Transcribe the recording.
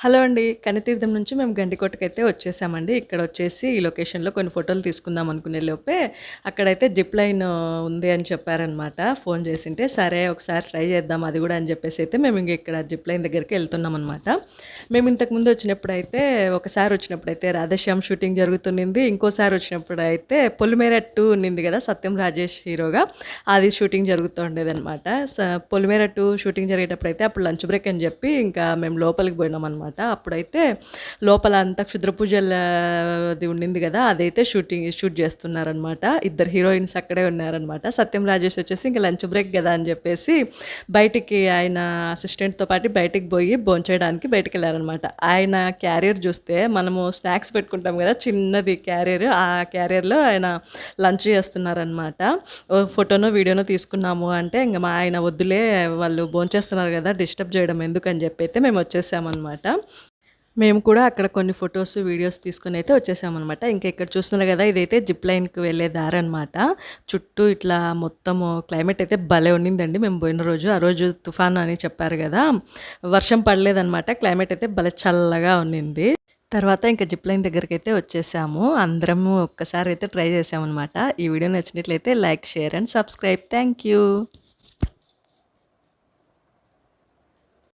Hello అండి. కనితీర్థం నుంచి మేము గండికోటకైతే వచ్చేసామండి. ఇక్కడ వచ్చేసి ఈ లొకేషన్లో కొన్ని ఫోటోలు తీసుకుందాం అనుకునే లోపే అక్కడైతే జిప్ లైన్ ఉంది అని చెప్పారనమాట ఫోన్ చేసింటే సరే ఒకసారి ట్రై చేద్దాం అది కూడా అని చెప్పేసి అయితే మేము ఇంక ఇక్కడ జిప్ లైన్ దగ్గరికి వెళ్తున్నాం అనమాట మేము ఇంతకు ముందు వచ్చినప్పుడు అయితే ఒకసారి వచ్చినప్పుడు అయితే రాధశ్యామ్ షూటింగ్ జరుగుతుంది ఇంకోసారి వచ్చినప్పుడు అయితే పొలిమేర టూ ఉన్నింది కదా సత్యం రాజేష్ హీరోగా. అది షూటింగ్ జరుగుతూ ఉండేది అనమాట పొలిమేర టూ షూటింగ్ జరిగేటప్పుడు అయితే అప్పుడు లంచ్ బ్రేక్ అని చెప్పి ఇంకా మేము లోపలికి పోయినాం అనమాట అప్పుడైతే లోపల అంతా క్షుద్ర పూజలది ఉండింది కదా అదైతే షూటింగ్ షూట్ చేస్తున్నారనమాట ఇద్దరు హీరోయిన్స్ అక్కడే ఉన్నారనమాట సత్యం రాజేష్ వచ్చేసి ఇంకా లంచ్ బ్రేక్ కదా అని చెప్పేసి బయటికి ఆయన అసిస్టెంట్తో పాటు బయటికి పోయి భోంచేయడానికి బయటికి వెళ్ళారనమాట ఆయన క్యారియర్ చూస్తే మనము స్నాక్స్ పెట్టుకుంటాం కదా చిన్నది క్యారియర్ ఆ క్యారియర్లో ఆయన లంచ్ చేస్తున్నారనమాట ఓ ఫోటోనో వీడియోనో తీసుకున్నాము అంటే ఇంకా మా ఆయన వద్దులే వాళ్ళు భోంచేస్తున్నారు కదా డిస్టర్బ్ చేయడం ఎందుకని చెప్పి అయితే మేము వచ్చేసామన్నమాట. మేము కూడా అక్కడ కొన్ని ఫొటోస్ వీడియోస్ తీసుకుని అయితే వచ్చేసామన్నమాట. ఇంకా ఇక్కడ చూస్తున్నారు కదా ఇదైతే జిప్ లైన్కి వెళ్ళే దారి అనమాట చుట్టూ ఇట్లా మొత్తము క్లైమేట్ అయితే భలే ఉండిందండి. మేము పోయిన రోజు ఆ రోజు తుఫాన్ అని చెప్పారు కదా వర్షం పడలేదన్నమాట. క్లైమేట్ అయితే భలే చల్లగా ఉన్నింది తర్వాత ఇంకా జిప్ లైన్ దగ్గరికి అయితే వచ్చేసాము. అందరము ఒక్కసారి అయితే ట్రై చేసామన్నమాట. ఈ వీడియో నచ్చినట్లయితే like share and subscribe. Thank you